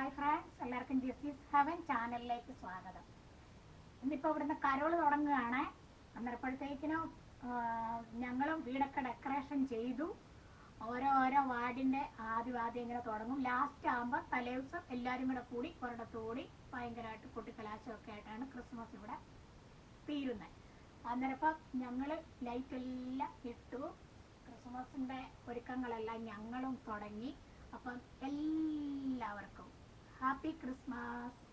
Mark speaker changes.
Speaker 1: Hi friends എല്ലാവർക്കും justice heaven ചാനലിലേക്ക് സ്വാഗതം. ഇന്നിപ്പോൾ ഇവിടുന്ന് കരോൾ തുടങ്ങുകയാണ്. അന്നേരപ്പോഴത്തേക്കിനും ഞങ്ങളും വീടൊക്കെ ഡെക്കറേഷൻ ചെയ്തു. ഓരോ ഓരോ വാർഡിന്റെ ആദ്യം ആദ്യം ഇങ്ങനെ തുടങ്ങും. ലാസ്റ്റ് ആകുമ്പോൾ തലേദിവസം എല്ലാവരും കൂടെ കൂടി ഒരിടത്ത് കൂടി ഭയങ്കരമായിട്ട് കുട്ടിക്കലാശമൊക്കെ ആയിട്ടാണ് ക്രിസ്മസ് ഇവിടെ തീരുന്നത്. അന്നേരപ്പം ഞങ്ങൾ ലൈറ്റ് എല്ലാം ഇട്ടു. ക്രിസ്മസിന്റെ ഒരുക്കങ്ങളെല്ലാം ഞങ്ങളും തുടങ്ങി. അപ്പം എല്ലാവർക്കും ഹാപ്പി ക്രിസ്മസ്